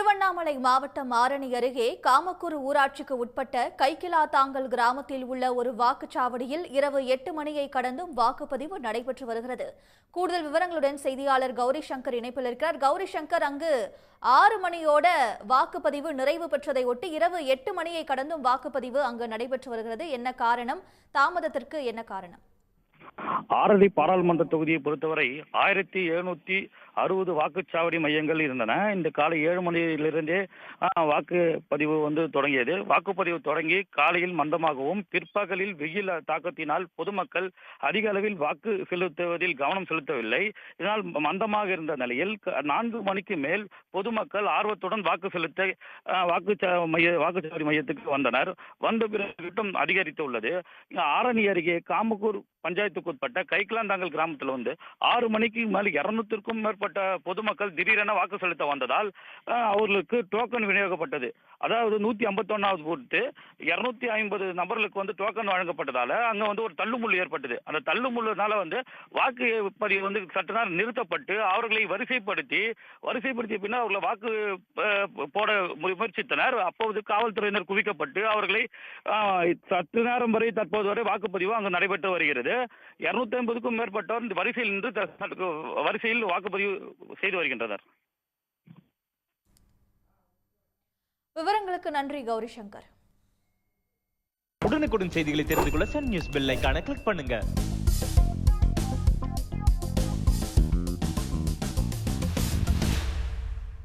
திருவண்ணாமலை மாவட்டம் ஆரணி அருகே காமக்கூர் ஊராட்சிக்கு உட்பட்ட கைக்கிலாத்தாங்கல் கிராமத்தில் உள்ள ஒரு வாக்குச்சாவடியில் இரவு எட்டு மணியை கடந்தும் வாக்குப்பதிவு நடைபெற்று வருகிறது. கூடுதல் விவரங்களுடன் செய்தியாளர் கௌரி சங்கர் இணைப்பில் இருக்கிறார். கௌரி சங்கர் அங்கு ஆறு மணியோட வாக்குப்பதிவு நிறைவு பெற்றதை ஒட்டி இரவு எட்டு மணியை கடந்தும் வாக்குப்பதிவு அங்கு நடைபெற்று வருகிறது. என்ன காரணம்? தாமதத்திற்கு என்ன காரணம்? ஆரதி பாராளுமன்ற தொகுதியை பொறுத்தவரை ஆயிரத்தி எழுநூத்தி அறுபது வாக்குச்சாவடி மையங்கள் இருந்தன. இந்த காலை ஏழு மணியிலிருந்தே வாக்குப்பதிவு வந்து தொடங்கியது. வாக்குப்பதிவு தொடங்கி காலையில் மந்தமாகவும் பிற்பகலில் வெயில் தாக்கத்தினால் பொதுமக்கள் அதிக அளவில் வாக்கு செலுத்துவதில் கவனம் செலுத்தவில்லை. இதனால் மந்தமாக இருந்த நிலையில் நான்கு மணிக்கு மேல் பொதுமக்கள் ஆர்வத்துடன் வாக்கு செலுத்த வாக்குச்சா மைய வாக்குச்சாவடி மையத்துக்கு வந்தனர். வந்த பிறகு கூட்டம் அதிகரித்து உள்ளது ஆரணி அருகே காமக்கூர் பஞ்சாயத்துக்கு உட்பட்ட கைக்கிலாந்தாங்கல் கிராமத்தில் வந்து ஆறு மணிக்கு மேல் இரநூத்திற்கும் மேற்பட்ட பொதுமக்கள் திடீரென வாக்கு செலுத்த வந்ததால் அவர்களுக்கு டோக்கன் விநியோகப்பட்டது. அதாவது நூத்தி ஐம்பத்தொன்னாவது போட்டு இரநூத்தி ஐம்பது நபர்களுக்கு வந்து டோக்கன் வழங்கப்பட்டதால அங்க வந்து ஒரு தள்ளுமுள்ளு ஏற்பட்டது. அந்த தள்ளுமுள்ளுனால வந்து வாக்கு பதிவு வந்து சற்று நேரம் நிறுத்தப்பட்டு அவர்களை வரிசைப்படுத்தி வரிசைப்படுத்திய பின்னர் அவர்களை வாக்கு போட முயற்சித்தனர். அப்போது காவல்துறையினர் குவிக்கப்பட்டு அவர்களை சற்று நேரம் வரை தற்போது வரை வாக்குப்பதிவு அங்கு நடைபெற்று வருகிறது. இருநூத்தி ஐம்பதுக்கும் மேற்பட்டோர் இந்த வரிசையில் நின்று வரிசையில் வாக்குப்பதிவு செய்து வருகின்றனர். விவரங்களுக்கு நன்றி கௌரி சங்கர் உடனுக்குடன் செய்திகளை தெரிந்து கொள்ள சன் நியூஸ் பெல் ஐகானை கிளிக் பண்ணுங்க.